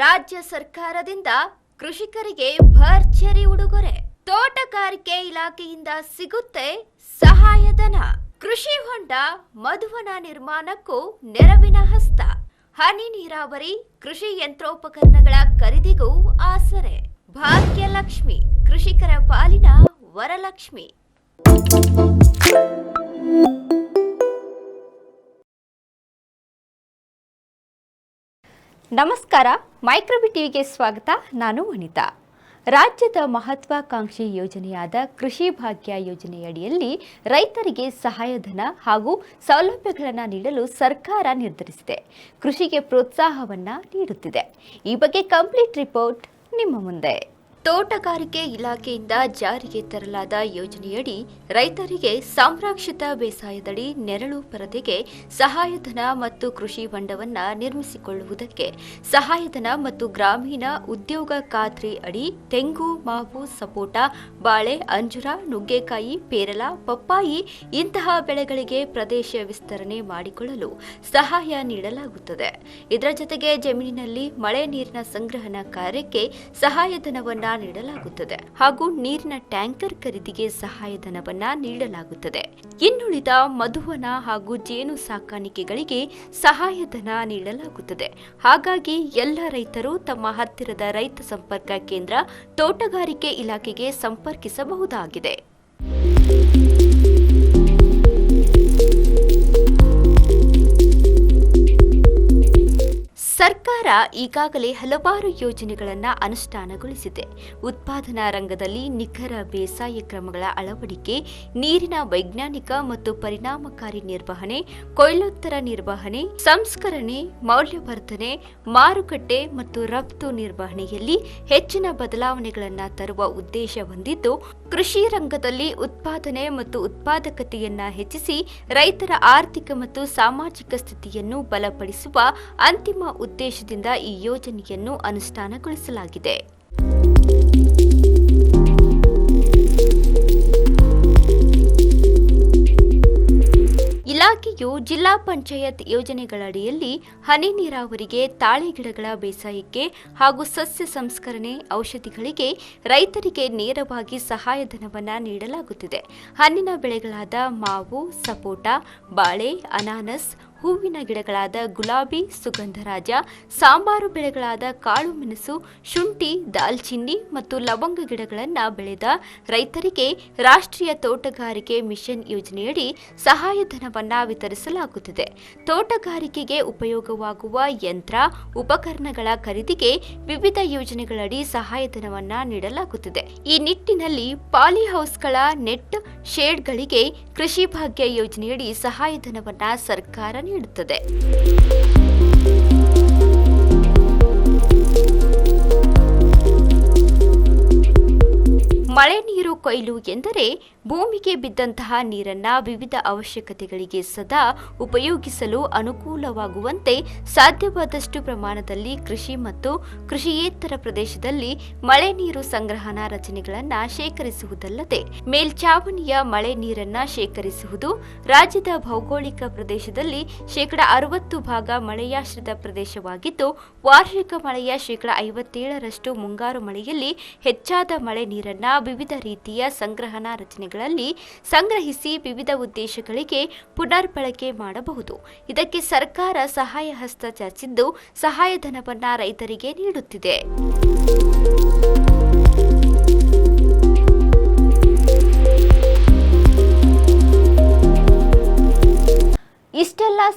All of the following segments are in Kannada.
ರಾಜ್ಯ ಸರ್ಕಾರದಿಂದ ಕೃಷಿಕರಿಗೆ ಭರ್ಜರಿ ಉಡುಗೊರೆ. ತೋಟಗಾರಿಕೆ ಇಲಾಖೆಯಿಂದ ಸಿಗುತ್ತೆ ಸಹಾಯಧನ ಕೃಷಿ ಹೊಂಡ ಮಧುವನ ನಿರ್ಮಾಣಕ್ಕೂ ನೆರವಿನ ಹಸ್ತ. ಹನಿ ನೀರಾವರಿ, ಕೃಷಿ ಯಂತ್ರೋಪಕರಣಗಳ ಖರೀದಿಗೂ ಆಸರೆ. ಭಾಗ್ಯಲಕ್ಷ್ಮಿ ಕೃಷಿಕರ ಪಾಲಿನ ವರಲಕ್ಷ್ಮಿ. ನಮಸ್ಕಾರ, ಮೈಕ್ರೋಬಿ ಟಿವಿಗೆ ಸ್ವಾಗತ. ನಾನು ವನಿತಾ. ರಾಜ್ಯದ ಮಹತ್ವಾಕಾಂಕ್ಷಿ ಯೋಜನೆಯಾದ ಕೃಷಿ ಭಾಗ್ಯ ಯೋಜನೆಯಡಿಯಲ್ಲಿ ರೈತರಿಗೆ ಸಹಾಯಧನ ಹಾಗೂ ಸೌಲಭ್ಯಗಳನ್ನು ನೀಡಲು ಸರ್ಕಾರ ನಿರ್ಧರಿಸಿದೆ. ಕೃಷಿಗೆ ಪ್ರೋತ್ಸಾಹವನ್ನು ನೀಡುತ್ತಿದೆ. ಈ ಬಗ್ಗೆ ಕಂಪ್ಲೀಟ್ ರಿಪೋರ್ಟ್ ನಿಮ್ಮ ಮುಂದೆ. ತೋಟಗಾರಿಕೆ ಇಲಾಖೆಯಿಂದ ಜಾರಿಗೆ ತರಲಾದ ಯೋಜನೆಯಡಿ ರೈತರಿಗೆ ಸಂರಕ್ಷಿತ ಬೇಸಾಯದಡಿ ನೆರಳು ಪರದೆಗೆ ಸಹಾಯಧನ ಮತ್ತು ಕೃಷಿ ಹೊಂಡವನ್ನು ನಿರ್ಮಿಸಿಕೊಳ್ಳುವುದಕ್ಕೆ ಸಹಾಯಧನ ಮತ್ತು ಗ್ರಾಮೀಣ ಉದ್ಯೋಗ ಖಾತ್ರಿ ಅಡಿ ತೆಂಗು, ಮಾವು, ಸಪೋಟ, ಬಾಳೆ, ಅಂಜುರ, ನುಗ್ಗೆಕಾಯಿ, ಪೇರಲ, ಪಪ್ಪಾಯಿ ಇಂತಹ ಬೆಳೆಗಳಿಗೆ ಪ್ರದೇಶ ವಿಸ್ತರಣೆ ಮಾಡಿಕೊಳ್ಳಲು ಸಹಾಯ ನೀಡಲಾಗುತ್ತದೆ. ಇದರ ಜೊತೆಗೆ ಜಮೀನಿನಲ್ಲಿ ಮಳೆ ನೀರಿನ ಸಂಗ್ರಹಣ ಕಾರ್ಯಕ್ಕೆ ಸಹಾಯಧನವನ್ನ ನೀಡಲಾಗುತ್ತದೆ ಹಾಗೂ ನೀರಿನ ಟ್ಯಾಂಕರ್ ಖರೀದಿಗೆ ಸಹಾಯಧನವನ್ನ ನೀಡಲಾಗುತ್ತದೆ. ಇನ್ನುಳಿದ ಮಧುವನ ಹಾಗೂ ಜೇನು ಸಾಕಾಣಿಕೆಗಳಿಗೆ ಸಹಾಯಧನ ನೀಡಲಾಗುತ್ತದೆ. ಹಾಗಾಗಿ ಎಲ್ಲ ರೈತರು ತಮ್ಮ ಹತ್ತಿರದ ರೈತ ಸಂಪರ್ಕ ಕೇಂದ್ರ ತೋಟಗಾರಿಕೆ ಇಲಾಖೆಗೆ ಸಂಪರ್ಕಿಸಬಹುದಾಗಿದೆ. ಸರ್ಕಾರ ಈಗಾಗಲೇ ಹಲವಾರು ಯೋಜನೆಗಳನ್ನು ಅನುಷ್ಠಾನಗೊಳಿಸಿದೆ. ಉತ್ಪಾದನಾ ರಂಗದಲ್ಲಿ ನಿಖರ ಬೇಸಾಯ ಕ್ರಮಗಳ ಅಳವಡಿಕೆ, ನೀರಿನ ವೈಜ್ಞಾನಿಕ ಮತ್ತು ಪರಿಣಾಮಕಾರಿ ನಿರ್ವಹಣೆ, ಕೊಯ್ಲೋತ್ತರ ನಿರ್ವಹಣೆ, ಸಂಸ್ಕರಣೆ, ಮೌಲ್ಯವರ್ಧನೆ, ಮಾರುಕಟ್ಟೆ ಮತ್ತು ರಫ್ತು ನಿರ್ವಹಣೆಯಲ್ಲಿ ಹೆಚ್ಚಿನ ಬದಲಾವಣೆಗಳನ್ನು ತರುವ ಉದ್ದೇಶ ಹೊಂದಿದ್ದು, ಕೃಷಿ ರಂಗದಲ್ಲಿ ಉತ್ಪಾದನೆ ಮತ್ತು ಉತ್ಪಾದಕತೆಯನ್ನು ಹೆಚ್ಚಿಸಿ ರೈತರ ಆರ್ಥಿಕ ಮತ್ತು ಸಾಮಾಜಿಕ ಸ್ಥಿತಿಯನ್ನು ಬಲಪಡಿಸುವ ಅಂತಿಮ ಉದ್ದೇಶದಿಂದ ಈ ಯೋಜನೆಯನ್ನು ಅನುಷ್ಠಾನಗೊಳಿಸಲಾಗಿದೆ. ಇಲಾಖೆಯು ಜಿಲ್ಲಾ ಪಂಚಾಯತ್ ಯೋಜನೆಗಳಡಿಯಲ್ಲಿ ಹನಿ ನೀರಾವರಿಗೆ ತಾಳೆ ಗಿಡಗಳ ಬೇಸಾಯಕ್ಕೆ ಹಾಗೂ ಸಸ್ಯ ಸಂಸ್ಕರಣೆ ಔಷಧಿಗಳಿಗೆ ರೈತರಿಗೆ ನೇರವಾಗಿ ಸಹಾಯಧನವನ್ನು ನೀಡಲಾಗುತ್ತಿದೆ. ಹಣ್ಣಿನ ಬೆಳೆಗಳಾದ ಮಾವು, ಸಪೋಟ, ಬಾಳೆ, ಅನಾನಸ್ ಹೂವಿನ ಗಿಡಗಳಾದ ಗುಲಾಬಿ, ಸುಗಂಧರಾಜ, ಸಾಂಬಾರು ಬೆಳೆಗಳಾದ ಕಾಳು ಮೆಣಸು, ಶುಂಠಿ, ದಾಲ್ಚಿನ್ನಿ ಮತ್ತು ಲವಂಗ ಗಿಡಗಳನ್ನು ಬೆಳೆದ ರೈತರಿಗೆ ರಾಷ್ಟ್ರೀಯ ತೋಟಗಾರಿಕೆ ಮಿಷನ್ ಯೋಜನೆಯಡಿ ಸಹಾಯಧನವನ್ನು ವಿತರಿಸಲಾಗುತ್ತಿದೆ. ತೋಟಗಾರಿಕೆಗೆ ಉಪಯೋಗವಾಗುವ ಯಂತ್ರ, ಉಪಕರಣಗಳ ಖರೀದಿಗೆ ವಿವಿಧ ಯೋಜನೆಗಳಡಿ ಸಹಾಯಧನವನ್ನು ನೀಡಲಾಗುತ್ತಿದೆ. ಈ ನಿಟ್ಟಿನಲ್ಲಿ ಪಾಲಿಹೌಸ್ಗಳ ನೆಟ್ ಶೇಡ್ಗಳಿಗೆ ಕೃಷಿ ಭಾಗ್ಯ ಯೋಜನೆಯಡಿ ಸಹಾಯಧನವನ್ನು ಸರ್ಕಾರ ನೀಡುತ್ತದೆ. ಕೊಯ್ಲು ಎಂದರೆ ಭೂಮಿಗೆ ಬಿದ್ದಂತಹ ನೀರನ್ನ ವಿವಿಧ ಅವಶ್ಯಕತೆಗಳಿಗೆ ಸದಾ ಉಪಯೋಗಿಸಲು ಅನುಕೂಲವಾಗುವಂತೆ ಸಾಧ್ಯವಾದಷ್ಟು ಪ್ರಮಾಣದಲ್ಲಿ ಕೃಷಿ ಮತ್ತು ಕೃಷಿಯೇತರ ಪ್ರದೇಶದಲ್ಲಿ ಮಳೆ ನೀರು ಸಂಗ್ರಹಣಾ ರಚನೆಗಳನ್ನು ಶೇಖರಿಸುವುದಲ್ಲದೆ ಮೇಲ್ಚಾವಣಿಯ ಮಳೆ ನೀರನ್ನ ಶೇಖರಿಸುವುದು ರಾಜ್ಯದ ಭೌಗೋಳಿಕ ಪ್ರದೇಶದಲ್ಲಿ ಶೇಕಡ ಅರವತ್ತು ಭಾಗ ಮಳೆಯಾಶ್ರಿತ ಪ್ರದೇಶವಾಗಿದ್ದು, ವಾರ್ಷಿಕ ಮಳೆಯ ಶೇಕಡ ಐವತ್ತೇಳರಷ್ಟು ಮುಂಗಾರು ಮಳೆಯಲ್ಲಿ ಹೆಚ್ಚಾದ ಮಳೆ ನೀರನ್ನ ವಿವಿಧ ರೀತಿಯ ಸಂಗ್ರಹಣಾ ರಚನೆಗಳಲ್ಲಿ ಸಂಗ್ರಹಿಸಿ ವಿವಿಧ ಉದ್ದೇಶಗಳಿಗೆ ಪುನರ್ಬಳಕೆ ಮಾಡಬಹುದು. ಇದಕ್ಕೆ ಸರ್ಕಾರ ಸಹಾಯ ಹಸ್ತ ಚಾಚಿದ್ದು ಸಹಾಯಧನವನ್ನು ರೈತರಿಗೆ ನೀಡುತ್ತಿದೆ.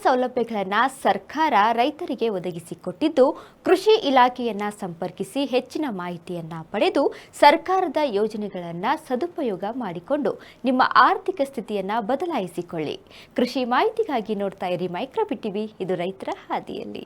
ಸೌಲಭ್ಯಗಳನ್ನು ಸರ್ಕಾರ ರೈತರಿಗೆ ಒದಗಿಸಿಕೊಟ್ಟಿದ್ದು ಕೃಷಿ ಇಲಾಖೆಯನ್ನು ಸಂಪರ್ಕಿಸಿ ಹೆಚ್ಚಿನ ಮಾಹಿತಿಯನ್ನ ಪಡೆದು ಸರ್ಕಾರದ ಯೋಜನೆಗಳನ್ನು ಸದುಪಯೋಗ ಮಾಡಿಕೊಂಡು ನಿಮ್ಮ ಆರ್ಥಿಕ ಸ್ಥಿತಿಯನ್ನ ಬದಲಾಯಿಸಿಕೊಳ್ಳಿ. ಕೃಷಿ ಮಾಹಿತಿಗಾಗಿ ನೋಡ್ತಾ ಇರಿ ಮೈಕ್ರೋಬಿ ಟಿವಿ ಇದು ರೈತರ ಹಾದಿಯಲ್ಲಿ.